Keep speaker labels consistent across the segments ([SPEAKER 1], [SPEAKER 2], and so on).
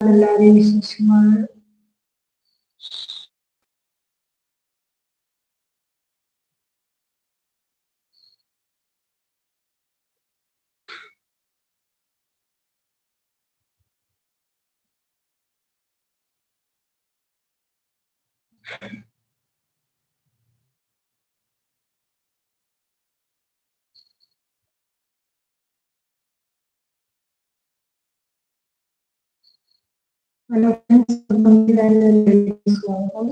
[SPEAKER 1] the larynx is small. എല്ലാവരെയും വിശേഷങ്ങൾ hello friends സ്വാഗതം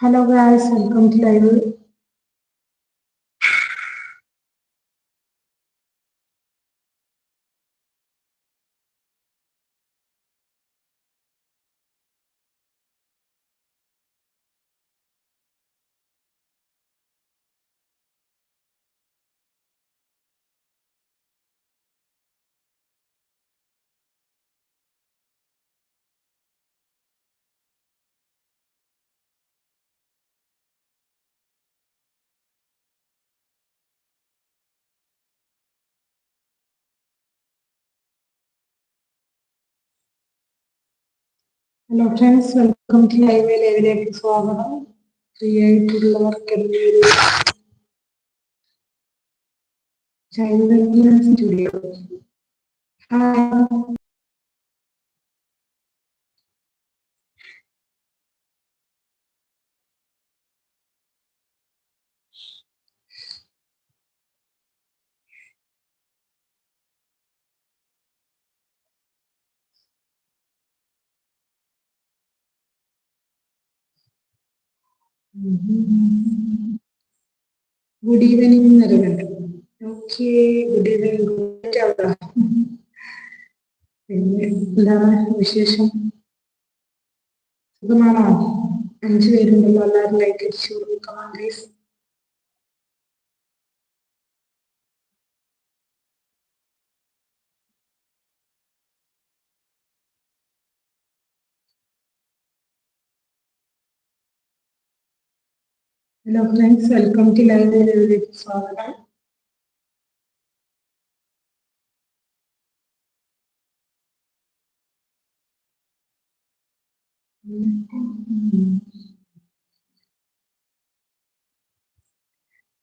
[SPEAKER 1] hello guys welcome to live hello friends welcome to live ലൈവിലേക്ക് സ്വാഗതം free ആയിട്ടുള്ളവർക്ക് എല്ലാവരും Chaitanya studio hi good evening നരകണ്ട okay good evening പിന്നെ എന്താണ് വിശേഷം? സുഖമാണോ? അഞ്ചു പേരുണ്ടല്ലോ എല്ലാവരും ലൈക്ക് അടിച്ചു come on guys hello friends welcome to ലൈബ്രറിയിലേക്ക് സ്വാഗതം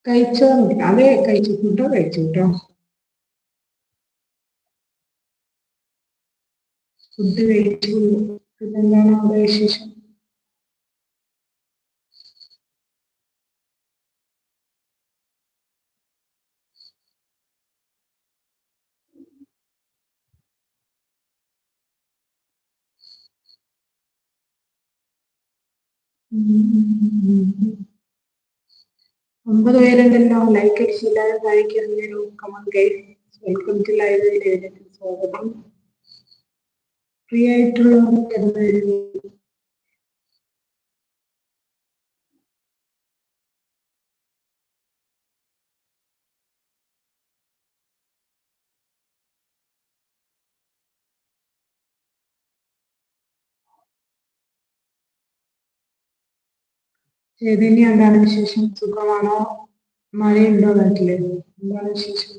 [SPEAKER 1] കഴിച്ചോ? അതെ കഴിച്ചു. കൂട്ടോ? കഴിച്ചു കൂട്ടോ? ഫുഡ് കഴിച്ചു. പിന്നെന്താണ് അവിടെ വിശേഷം? ഒമ്പത് പേരുണ്ടല്ലോ. ലൈക്ക് അടിച്ചില്ല. Come on guys welcome to live സ്വാഗതം. ഫ്രീ ആയിട്ടുള്ളവർ കടന്നു വരുന്നു ചൈതന്യ എന്താണ് വിശേഷം സുഖമാണോ മഴയുണ്ടോ നാട്ടിൽ എന്താണ് വിശേഷം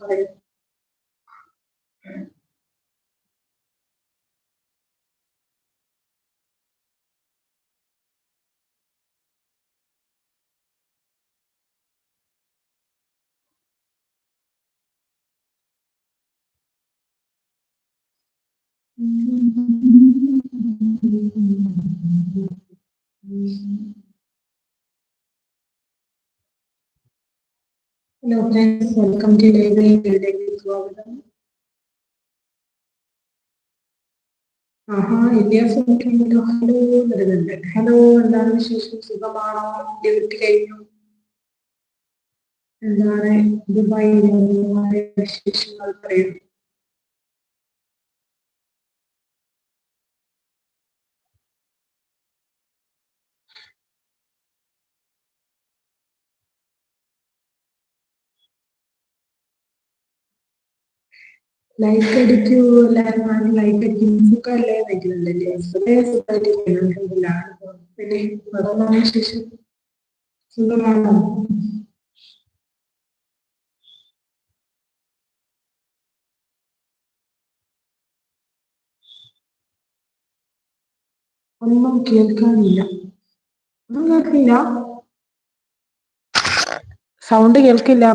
[SPEAKER 1] hello friends welcome to live ലൈവിലേക്ക് സ്വാഗതം ആഹാ ഇല്യാസ് ഹലോ വരുന്നുണ്ട്. ഹലോ എന്താണ് വിശേഷം? സുഖമാണോ? ഡ്യൂട്ടി കഴിഞ്ഞു. എന്താണ് ദുബായിലെ വിശേഷങ്ങൾ പറയൂ ലൈക്ക് അടിക്കൂ എല്ലാവരും ലൈക്ക് അടിക്കും സുഖമല്ലേ വേറൊന്നാണ് വിശേഷം സുഖമാണോ? ഒന്നും കേൾക്കാനില്ല. ഒന്നും കേൾക്കില്ല സൗണ്ട് കേൾക്കില്ല.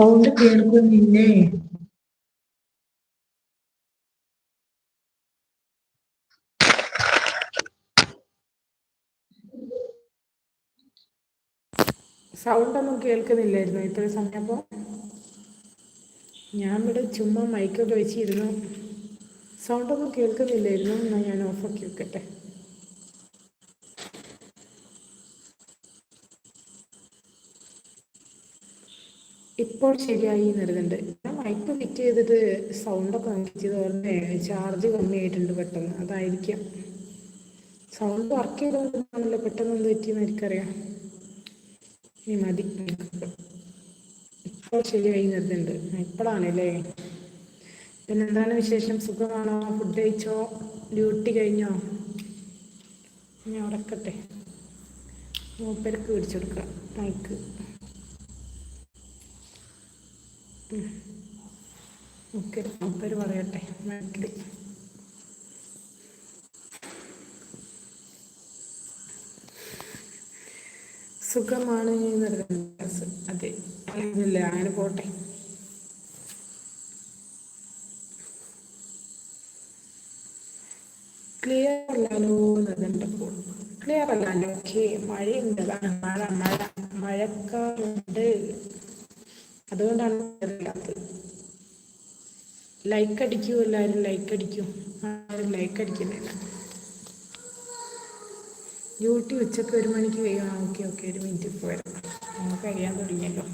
[SPEAKER 1] സൗണ്ട് കേൾക്കുന്നില്ലേ? സൗണ്ട് ഒന്നും കേൾക്കുന്നില്ലായിരുന്നു ഇത്ര സമയപ്പോ ഞാൻ ഇവിടെ ചുമ്മാ മൈക്കൊക്കെ വെച്ചിരുന്നു. സൗണ്ടൊന്നും കേൾക്കുന്നില്ലായിരുന്നു. എന്നാൽ ഞാൻ ഓഫാക്കി വെക്കട്ടെ. ഇപ്പോൾ ശരിയായി വരുന്നുണ്ട്. ഞാൻ മൈക്ക് ഫിറ്റ് ചെയ്തിട്ട് സൗണ്ടൊക്കെ ചെയ്ത് പറഞ്ഞേ ചാർജ് കമ്മിയായിട്ടുണ്ട് പെട്ടെന്ന്. അതായിരിക്കാം. സൗണ്ട് വർക്ക് ചെയ്തുകൊണ്ടിരുന്നാണല്ലോ പെട്ടെന്ന് എന്ത് പറ്റിയെന്ന് എനിക്കറിയാം. ഇനി മതി. ഇപ്പോൾ ശരിയായി വരുന്നുണ്ട്. ഇപ്പോഴാണല്ലേ. പിന്നെ എന്താണ് വിശേഷം? സുഖമാണോ? ഫുഡ് കഴിച്ചോ? ഡ്യൂട്ടി കഴിഞ്ഞോ? ഞാൻ ഉറക്കട്ടെ. മൂപ്പർക്ക് പിടിച്ചെടുക്കാം മൈക്ക് ഓക്കെ മൂപ്പര് പറയട്ടെ? മൈക്കിൽ സുഖമാണ് അതെ അല്ല അങ്ങനെ പോട്ടെ. ക്ലിയർ അല്ലല്ലോ എന്നുള്ളപ്പോൾ ക്ലിയർ അല്ലല്ലോ. ഓക്കെ മഴയുണ്ട്. മഴ മഴ മഴക്കാറുണ്ട്. അതുകൊണ്ടാണ് ലൈക്ക് അടിക്കൂ എല്ലാവരും ലൈക്ക് അടിക്കൂ. ആരും ലൈക്ക് അടിക്കുന്നില്ല. യൂട്യൂബ് ഉച്ചയ്ക്ക് ഒരു മണിക്ക് കഴിയണം. ഓക്കെ ഓക്കെ ഒരു മിനിറ്റ് ഇപ്പോൾ നമുക്ക് അറിയാൻ തുടങ്ങിയല്ലോ.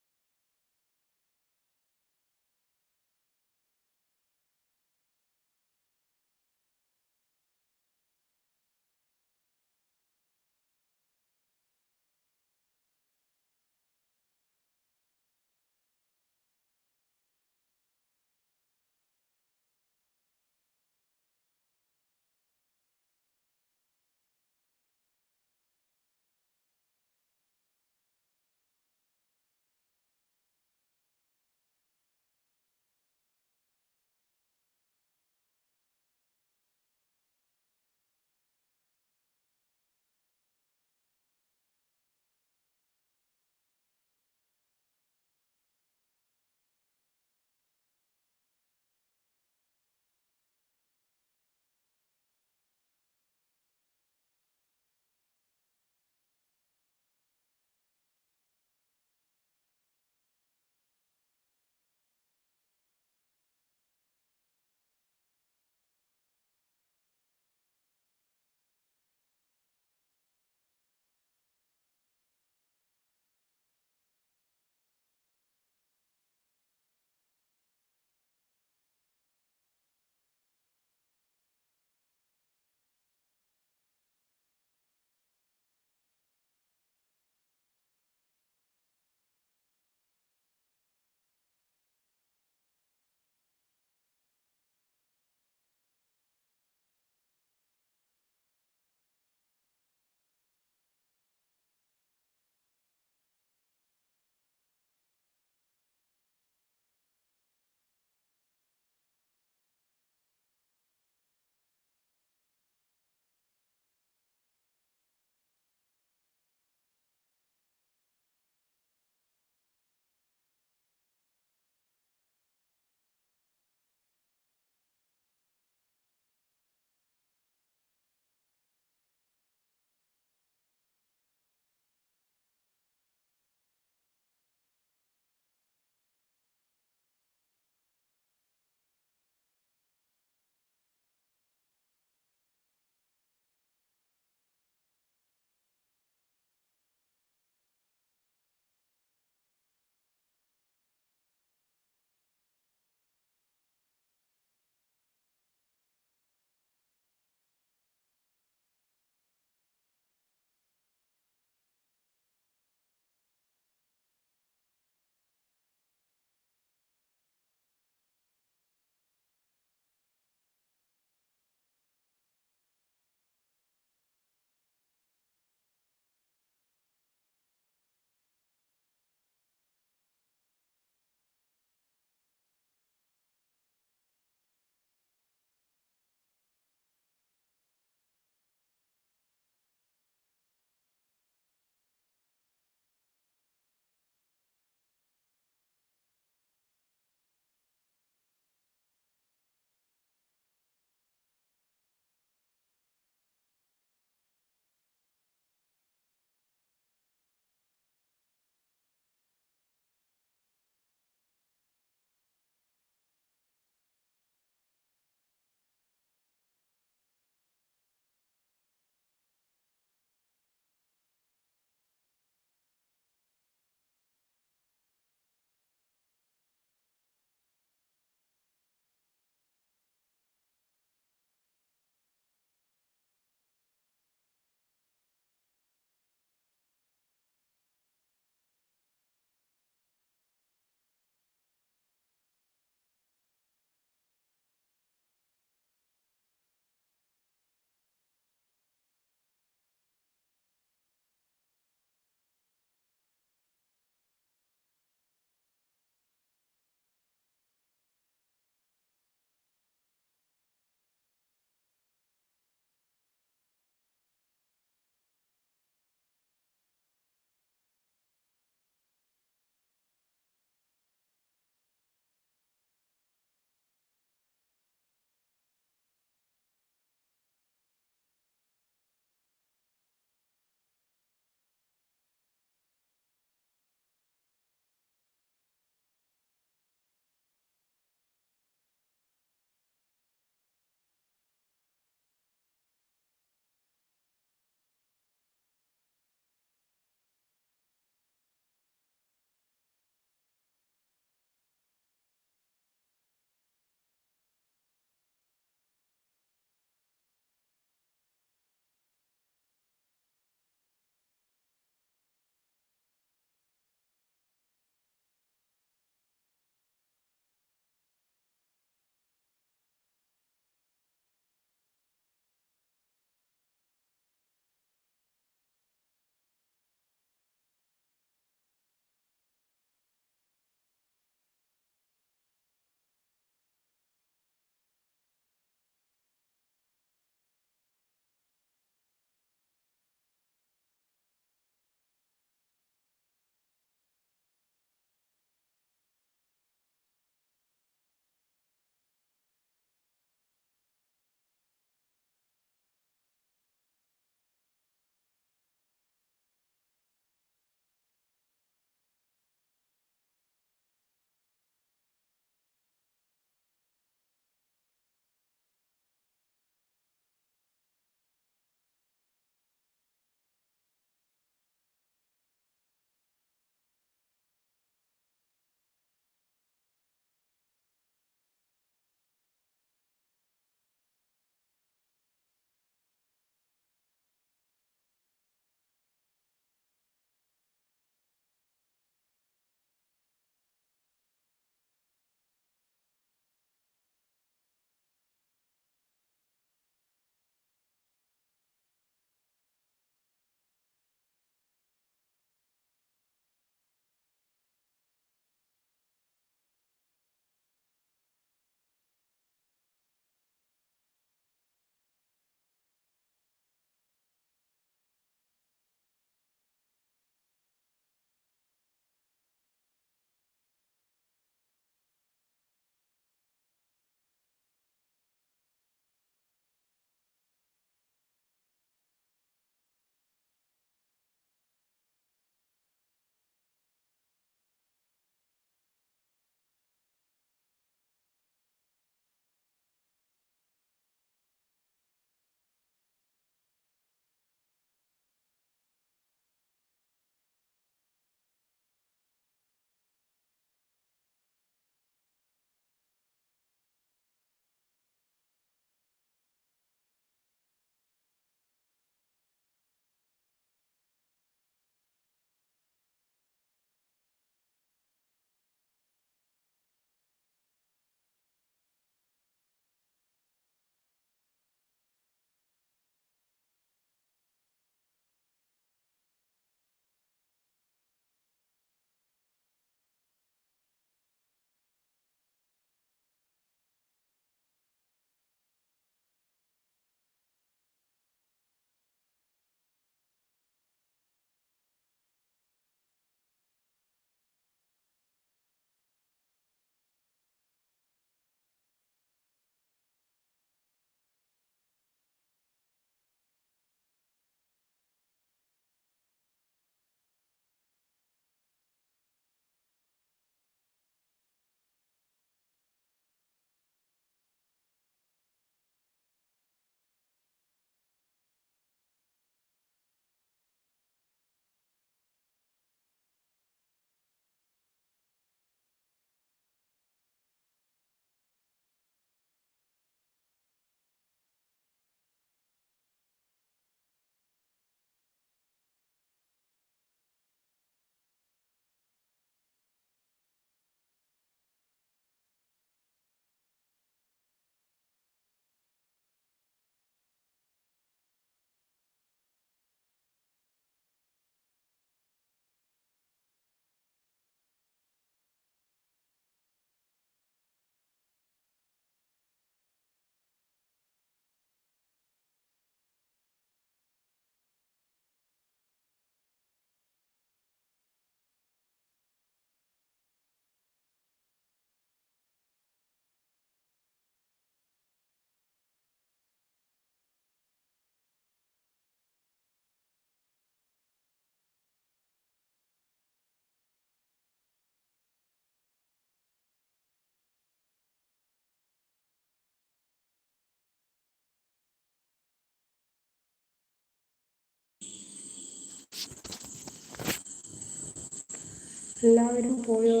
[SPEAKER 1] എല്ലാവരും പോയോ?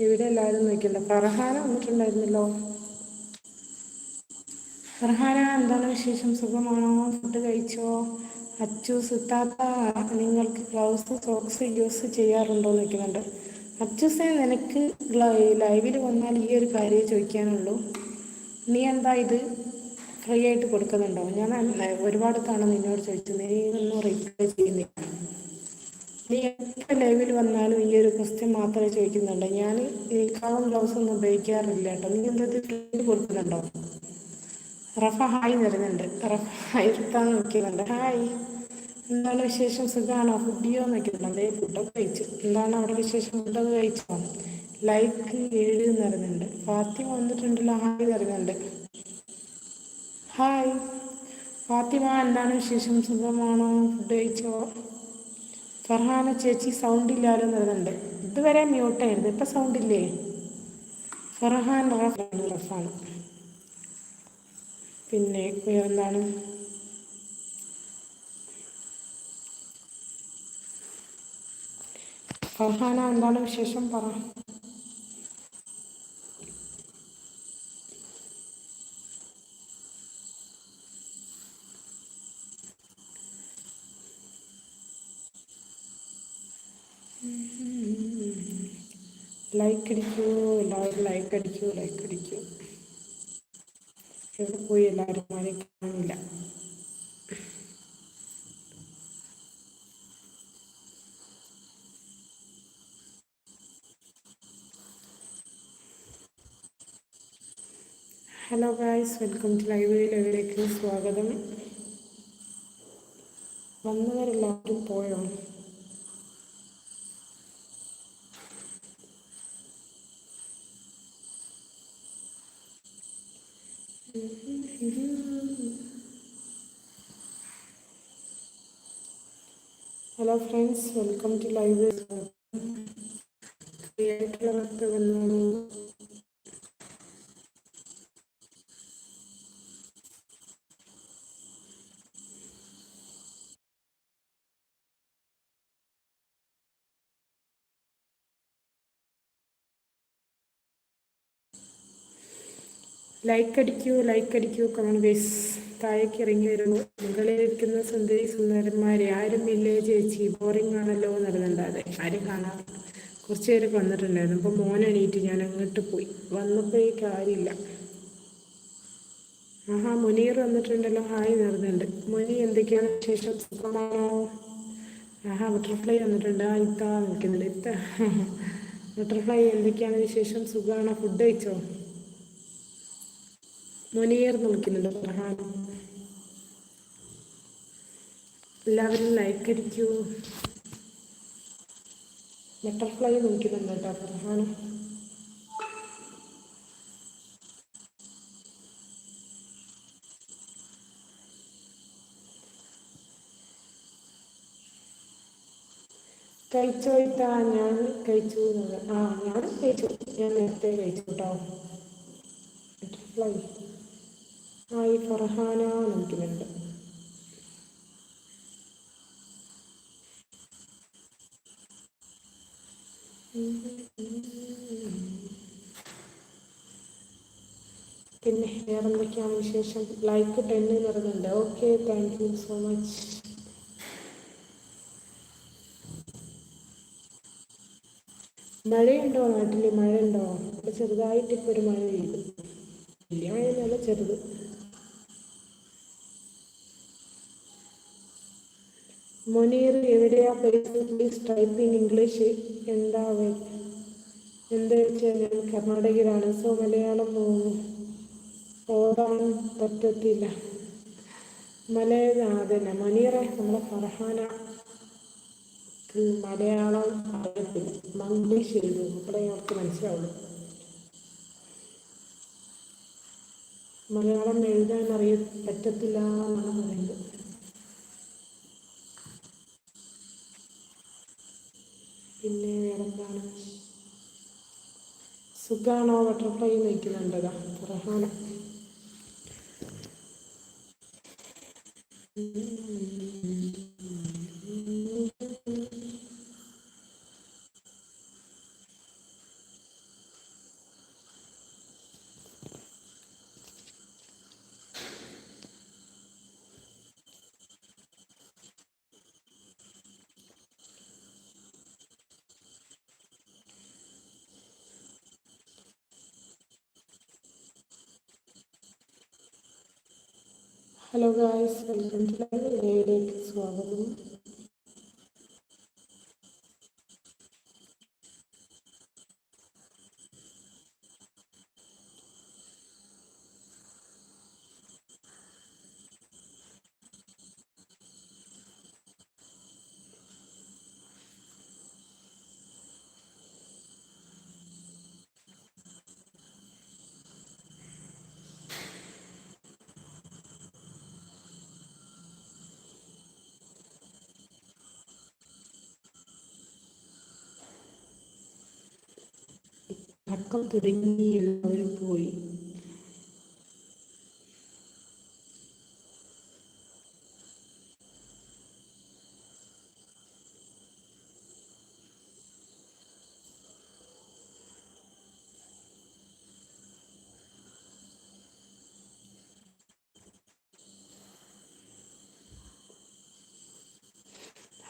[SPEAKER 1] ഇവിടെ എല്ലാവരും നിൽക്കില്ല ഫർഹാന വന്നിട്ടുണ്ടായിരുന്നല്ലോ. ഫർഹാന എന്താണ് വിശേഷം? സുഖമാണോ? ഫുഡ് കഴിച്ചോ? അച്ചു സുത്താത്ത നിങ്ങൾക്ക് ഗ്ലൗസ് സോക്സ് യൂസ് ചെയ്യാറുണ്ടോ എന്ന് ചോദിക്കുന്നുണ്ട്. അച്ചുസെ നിനക്ക് ലൈവിൽ വന്നാൽ ഈ ഒരു കാര്യം ചോദിക്കാനുള്ളൂ. നീ എന്താ ഇത് ഫ്രീ ആയിട്ട് കൊടുക്കുന്നുണ്ടോ? ഞാൻ ഒരുപാട് തവണ നിന്നോട് ചോദിച്ചു. നീ ഒന്നും റിപ്ലൈ ചെയ്യുന്നില്ല. നീ എത്ര ലൈവിൽ വന്നാലും ഈ ഒരു ക്വസ്റ്റ്യൻ മാത്രമേ ചോദിക്കുന്നുള്ളൂ. ഞാൻ ഈ കളർ ബ്ലൗസ് ഒന്നും ഉപയോഗിക്കാറില്ല കേട്ടോ. നീ എന്തെങ്കിലും കൊടുക്കുന്നുണ്ടോ? റഫ ഹായ് തരുന്നുണ്ട് റഫ ഇരുത്താൻ നോക്കിയുന്നുണ്ട് ഹായ് എന്താണ് വിശേഷം? സുഖമാണോ ഫുഡിയോ നോക്കിയിട്ടുണ്ട് അതേ ഫുഡൊക്കെ കഴിച്ചു. എന്താണ് അവിടെ വിശേഷം? ഫുഡൊക്കെ കഴിച്ചോ? ലൈക്ക് ഏഴ് നിറഞ്ഞുണ്ട് ഫാത്തിമ വന്നിട്ടുണ്ടല്ലോ. ഹായ് തരുന്നുണ്ട് ഹായ് ഫാത്തിമ എന്താണ് വിശേഷം? സുഖമാണോ? ഫുഡ് കഴിച്ചോ? ഫർഹാന ചേച്ചി സൗണ്ട് ഇല്ലാലോ പറയുന്നുണ്ട്. ഇതുവരെ മ്യൂട്ടായിരുന്നു ഇപ്പം സൗണ്ട് ഇല്ലേ ഫർഹാൻ റഫാണ് റഫാണ്. പിന്നെ വേറെന്താണ്? ഫർഹാന എന്താണ് വിശേഷം? പറ. ലൈക്ക് അടിക്കൂ എല്ലാവരും ലൈക്ക് അടിക്കൂ ലൈക്ക് അടിക്കൂ. എവിടെ പോയി എല്ലാവരും ആരെയും കാണില്ല. Hello guys welcome to library ലൈവിലേക്ക് സ്വാഗതം. വന്നവരെല്ലാവരും പോയോ? Hello friends welcome to live creative വന്നോളൂ ലൈക്ക് അടിക്കൂ ലൈക്ക് അടിക്കൂ കമൺ ഗൈസ് താഴേക്ക് ഇറങ്ങി വരുന്നു മുകളിലിരിക്കുന്ന സുന്ദരി സുന്ദരന്മാരെ ആരും ഇല്ലേ ചേച്ചി. ബോറിംഗ് ആണല്ലോ നടന്നുണ്ടാതെ ആരും കാണാൻ കുറച്ച് പേര് വന്നിട്ടുണ്ടായിരുന്നു. അപ്പോൾ മോൻ എണീറ്റ് ഞാൻ അങ്ങോട്ട് പോയി. വന്നപ്പോഴേക്ക് ആരില്ല ആഹാ മുനീർ വന്നിട്ടുണ്ടല്ലോ. ഹായ് നിറഞ്ഞുണ്ട് മുനി എന്തൊക്കെയാണ് വിശേഷം? സുഖമാണോ? ആഹാ ബട്ടർഫ്ലൈ വന്നിട്ടുണ്ട്. ആ ഇത്താ നിൽക്കുന്നുണ്ട്. ഇത്ത. ബട്ടർഫ്ലൈ എന്തൊക്കെയാണ് വിശേഷം? സുഖമാണോ ഫുഡ് കഴിച്ചോ? മുനിയർ വിളിക്കുന്നുണ്ട് ഫർഹാൻ എല്ലാവരും ലൈക്ക് അടിക്കൂ. ബട്ടർഫ്ലൈ നോക്കുന്നുണ്ട് കേട്ടോ ഫർഹാൻ കഴിച്ചോ ഞാൻ കഴിച്ചു ആ ഞാൻ കഴിച്ചു. ഞാൻ നേരത്തെ കഴിച്ചു കേട്ടോ. ബട്ടർഫ്ലൈ ആയി ഫർഹാന നൽകുന്നുണ്ട്. പിന്നെ വേറെ എന്തൊക്കെയാണ് വിശേഷം? ലൈക്ക് ടെന്ന് നിറഞ്ഞുണ്ട് okay thank you so much മഴയുണ്ടോ നാട്ടിൽ മഴയുണ്ടോ? ഇവിടെ ചെറുതായിട്ട് ഇപ്പോൾ ഒരു മഴ പെയ്തു. വലിയ മഴയൊന്നുമല്ല ചെറുത്. മുനീർ എവിടെയാ പ്ലേസ് ടൈപ്പ് ഇൻ ഇംഗ്ലീഷ് എന്താ എന്താ വെച്ചാൽ ഞാൻ കർണാടകയിലാണ്. സോ മലയാളം ഓടാൻ പറ്റത്തില്ല. മലയാളം അതന്നെ. മുനീറെ നമ്മളെ ഫർഹാന മലയാളം അറിയത്തില്ല. മംഗ്ലീഷ് എഴുതും. അപ്പോഴേ അവർക്ക് മനസ്സിലാവുള്ളൂ. മലയാളം എഴുതാൻ അറിയ പറ്റത്തില്ല എന്നാണ് പറയുന്നത്. പിന്നെ വേറെന്താണ് സുഖാണോ? ബട്ടർഫ്ലൈ നയിക്കുന്നുണ്ടതാ റഹാന ഹലോ ഗായ്സ് ടു ലൈവിലേക്ക് സ്വാഗതം അക്കം തുടങ്ങിയുള്ളവരും പോയി.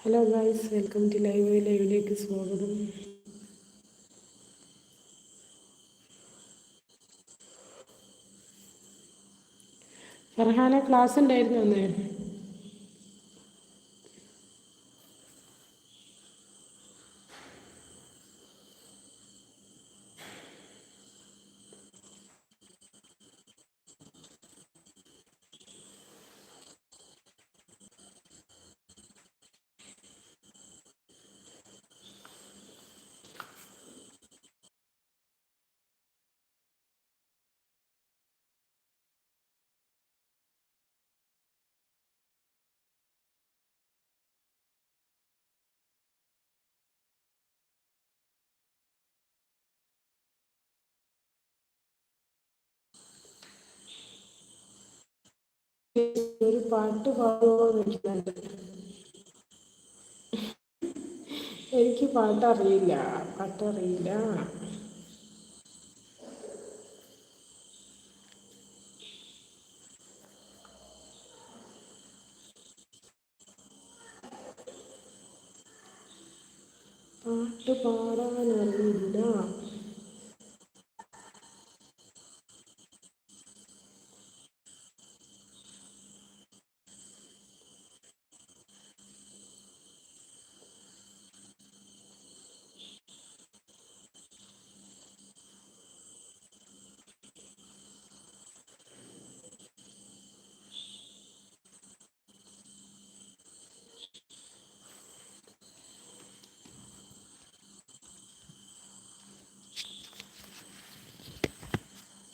[SPEAKER 1] Hello guys welcome to live ലൈവിലേക്ക് സ്വാഗതം. ഫർഹാന ക്ലാസ് ഉണ്ടായിരുന്നു അന്ന്. ഒരു പാട്ട് പാടുമോ വെക്കുന്നുണ്ട് എനിക്ക് പാട്ടറിയില്ല. പാട്ടറിയില്ല. പാട്ട് പാടാനറിയില്ല.